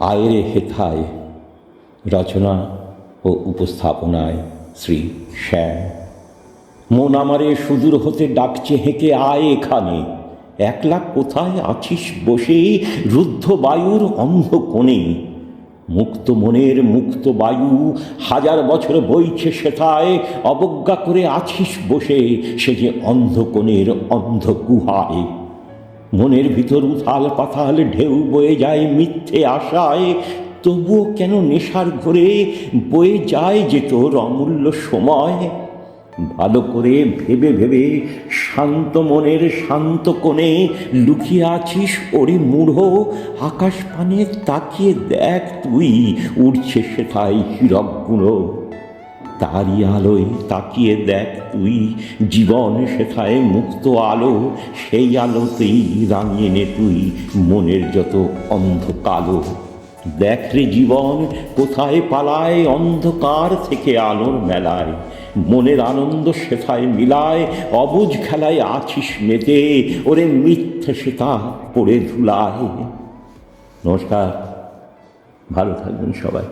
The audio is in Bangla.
আয়েরে হেথায়। রচনা ও উপস্থাপনায় শ্রী শ্যাম। মন আমারে সুদূর হতে ডাকছে হেঁকে আয় এখানে। একলা কোথায় আছিস বসে? রুদ্ধ বায়ুর অন্ধ কোণে। মুক্ত মনের মুক্ত বায়ু, হাজার বছর বইছে সেথায়। অবজ্ঞা করে আছিস বসে, সে যে অন্ধ কোণের অন্ধ গুহায়। মনের ভিতর উথাল পাথাল ঢেউ বয়ে যায় মিথ্যে আশায়। তবুও কেন নেশার ঘরে বয়ে যায় যে তোর অমূল্য সময়? ভালো করে ভেবে ভেবে শান্ত মনের শান্ত কোণে লুকিয়ে আছিস ওরে মূঢ়। আকাশ পানে তাকিয়ে দেখ তুই, উড়ছে সেটাই হীরকগুলো। তারই আলোয় তাকিয়ে দেখ তুই জীবন সেথায় মুক্ত আলো, সেই আলোতেই রাঙিয়ে নে তুই মনের যত অন্ধকালো। দেখ রে জীবন, কোথায় পালায় অন্ধকার থেকে আলোর মেলায়? মনের আনন্দ সেথায় মিলায়, অবুজ খেলায় আছিস মেতে, ওরে মিথ্যে সেতা পড়ে ধুলায়। নমস্কার, ভালো থাকবেন সবাই।